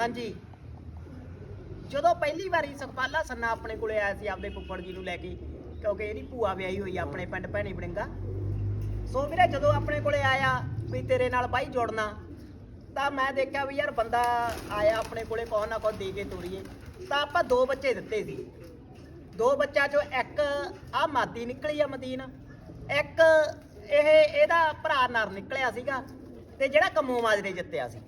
ਹਾਂਜੀ। ਜਦੋਂ ਪਹਿਲੀ ਵਾਰੀ ਸੁਖਪਾਲਾ ਸੰਨਾ ਆਪਣੇ ਕੋਲੇ ਆਇਆ ਸੀ ਆਪਦੇ ਫੁੱਫੜ ਜੀ ਨੂੰ ਲੈ ਕੇ, ਕਿਉਂਕਿ ਇਹਦੀ ਭੂਆ ਵਿਆਹੀ ਹੋਈ ਆ ਆਪਣੇ ਪਿੰਡ ਭੈਣੀ ਬੜਿੰਗਾ। ਸੋ ਵੀਰੇ, ਜਦੋਂ ਆਪਣੇ ਕੋਲੇ ਆਇਆ ਵੀ ਤੇਰੇ ਨਾਲ ਬਾਈ ਜੋੜਨਾ, ਤਾਂ ਮੈਂ ਦੇਖਿਆ ਵੀ ਯਾਰ ਬੰਦਾ ਆਇਆ ਆਪਣੇ ਕੋਲੇ, ਕੌਣ ਨਾ ਕੋਹ ਦੇ ਕੇ ਤੋਰੀਏ। ਤਾਂ ਆਪਾਂ ਦੋ ਬੱਚੇ ਦਿੱਤੇ ਸੀ। ਦੋ ਬੱਚਾ ਚੋਂ ਇੱਕ ਆ ਮਾਦੀ ਨਿਕਲੀ ਆ ਮਦੀਨ, ਇੱਕ ਇਹ, ਇਹਦਾ ਭਰਾ ਨਰ ਨਿਕਲਿਆ ਸੀਗਾ, ਤੇ ਜਿਹੜਾ ਕੰਮੋ ਮਾਜਰੇ ਜਿੱਤਿਆ ਸੀ।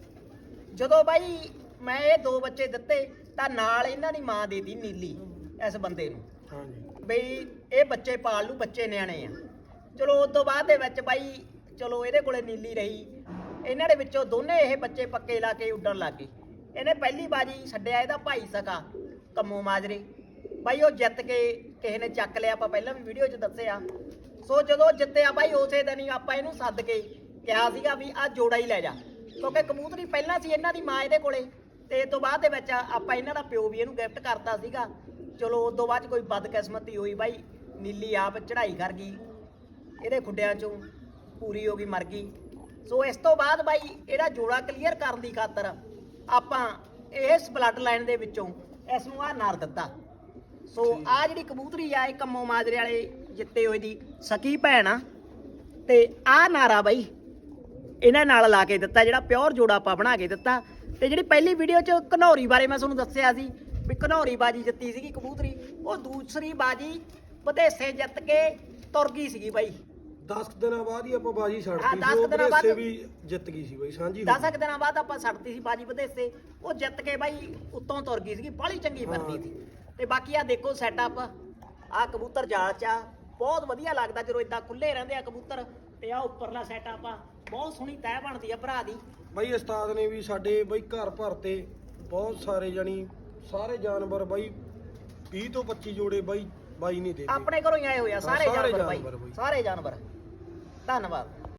ਜਦੋਂ ਬਾਈ ਮੈਂ ਇਹ ਦੋ ਬੱਚੇ ਦਿੱਤੇ ਤਾਂ ਨਾਲ ਇਹਨਾਂ ਦੀ ਮਾਂ ਦੇ ਦਿੱਤੀ ਨੀਲੀ ਇਸ ਬੰਦੇ ਨੂੰ। ਹਾਂਜੀ। ਬਈ ਇਹ ਬੱਚੇ ਪਾਲ ਲੂ ਬੱਚੇ ਨਿਆਣੇ ਆ। ਚਲੋ ਉਸ ਤੋਂ ਬਾਅਦ ਦੇ ਵਿੱਚ ਬਾਈ ਚਲੋ ਇਹਦੇ ਕੋਲੇ ਨੀਲੀ ਰਹੀ। ਇਹਨਾਂ ਦੇ ਵਿੱਚੋਂ ਦੋਨੇ ਇਹ ਬੱਚੇ ਪੱਕੇ ਲਾ ਕੇ ਉੱਡਣ ਲੱਗ ਗਏ। ਇਹਨੇ ਪਹਿਲੀ ਬਾਜੀ ਛੱਡਿਆ ਇਹਦਾ ਭਾਈ ਸਕਾ ਕੰਮੋ ਮਾਜਰੇ। ਬਾਈ ਉਹ ਜਿੱਤ ਕੇ ਕਿਸੇ ਨੇ ਚੱਕ ਲਿਆ ਆਪਾਂ ਪਹਿਲਾਂ ਵੀ ਵੀਡੀਓ 'ਚ ਦੱਸਿਆ। ਸੋ ਜਦੋਂ ਜਿੱਤਿਆ ਬਾਈ ਉਸੇ ਦਿਨ ਹੀ ਆਪਾਂ ਇਹਨੂੰ ਸੱਦ ਕੇ ਕਿਹਾ ਸੀਗਾ ਵੀ ਆ ਜੋੜਾ ਹੀ ਲੈ ਜਾ। ਕਿਉਂਕਿ ਕਬੂਤਰੀ ਪਹਿਲਾਂ ਸੀ ਇਹਨਾਂ ਦੀ ਮਾਂ ਇਹਦੇ ਕੋਲੇ। ਤੇ ਇਸ ਤੋਂ ਬਾਅਦ ਦੇ ਵਿੱਚ ਆਪਾਂ ਇਹਨਾਂ ਦਾ ਪਿਓ ਵੀ ਇਹਨੂੰ ਗਿਫਟ ਕਰਤਾ ਸੀਗਾ। ਚਲੋ ਉਸ ਤੋਂ ਬਾਅਦ 'ਚ ਕੋਈ ਬਦਕਿਸਮਤੀ ਹੋਈ ਬਾਈ ਨੀਲੀ ਆਪ ਚੜ੍ਹਾਈ ਕਰ ਗਈ। ਇਹਦੇ ਖੁੱਡਿਆਂ ਚੋਂ ਪੂਰੀ ਹੋ ਗਈ ਮਰ ਗਈ। ਸੋ ਇਸ ਤੋਂ ਬਾਅਦ ਬਾਈ ਇਹਦਾ ਜੋੜਾ ਕਲੀਅਰ ਕਰਨ ਦੀ ਖਾਤਰ ਆਪਾਂ ਇਸ ਬਲੱਡ ਲਾਈਨ ਦੇ ਵਿੱਚੋਂ ਇਸ ਨੂੰ ਆ ਨਾਰ ਦਿੱਤਾ। ਸੋ ਆ ਜਿਹੜੀ ਕਬੂਤਰੀ ਆ ਇਹ ਕੰਮੋ ਮਾਜਰੇ ਵਾਲੇ ਜਿੱਤੇ ਹੋਏ ਦੀ ਸਕੀ ਭੈਣ ਆ। ਤੇ ਆ ਨਾਰਾ ਬਾਈ ਇਹਨਾਂ ਨਾਲ ਲਾ ਕੇ ਦਿੱਤਾ ਜਿਹੜਾ ਪਿਓਰ ਜੋੜਾ ਆਪਾਂ ਬਣਾ ਕੇ ਦਿੱਤਾ। ਤੇ ਜਿਹੜੀ ਪਹਿਲੀ ਵੀਡੀਓ 'ਚ ਘਨੌਰੀ ਬਾਰੇ ਮੈਂ ਤੁਹਾਨੂੰ ਦੱਸਿਆ ਸੀ ਵੀ ਘਨੌਰੀ ਬਾਜੀ ਜਿੱਤੀ ਸੀਗੀ ਕਬੂਤਰੀ ਉਹ ਦੂਸਰੀ ਬਾਜੀ ਵਿਦੇਸ਼ੇ ਜਿੱਤ ਕੇ ਤੁਰ ਗਈ ਸੀਗੀ ਬਾਈ। 10 ਦਿਨਾਂ ਬਾਅਦ ਹੀ ਆਪਾਂ ਬਾਜੀ ਹਾਂ, ਛੱਡਤੀ ਦਸ ਸੀ ਉਹ ਦਿਨਾਂ ਬਾਅਦ- ਬਰੇਸੇ ਵੀ ਜਿੱਤ ਗਈ ਸੀ ਬਾਈ ਸਾਂਝੀ ਹੋ 10 ਕੁ ਦਿਨਾਂ ਬਾਅਦ ਆਪਾਂ ਛੱਡਤੀ ਸੀ ਬਾਜੀ ਵਿਦੇਸ਼ੇ ਉਹ ਜਿੱਤ ਕੇ ਬਾਈ ਉੱਤੋਂ ਤੁਰ ਗਈ ਸੀਗੀ ਬਾਹਲੀ ਚੰਗੀ ਫਿਰਦੀ ਸੀ। ਤੇ ਬਾਕੀ ਆ ਦੇਖੋ ਸੈਟਅਪ ਆ ਕਬੂਤਰ ਜਾਲ ਚ ਆ ਬਹੁਤ ਵਧੀਆ ਲੱਗਦਾ ਜਦੋਂ ਇਦਾਂ ਖੁੱਲੇ ਰਹਿੰਦੇ ਆ ਕਬੂਤਰ ਤੇ ਆ ਉੱਪਰਲਾ ਸੈਟਅਪ ਆ ਬਹੁਤ ਸੋਹਣੀ ਤੈਅ ਬਣਦੀ ਆ ਭਰਾ ਦੀ। ਬਾਈ ਉਸਤਾਦ ਨੇ ਵੀ ਸਾਡੇ ਬਾਈ ਘਰ ਭਰ ਤੇ ਬਹੁਤ ਸਾਰੇ ਜਾਨੀ ਸਾਰੇ ਜਾਨਵਰ ਬਾਈ 20 ਤੋਂ 25 ਜੋੜੇ ਬਾਈ ਬਾਈ ਨਹੀਂ ਦੇ ਆਪਣੇ ਘਰੋਂ ਹੀ ਆਏ ਹੋਏ ਆ ਸਾਰੇ ਸਾਰੇ ਜਾਨਵਰ ਜਾਨਵਰ ਬਾਈ ਬਾਈ। ਸਾਰੇ ਜਾਨਵਰ। ਧੰਨਵਾਦ।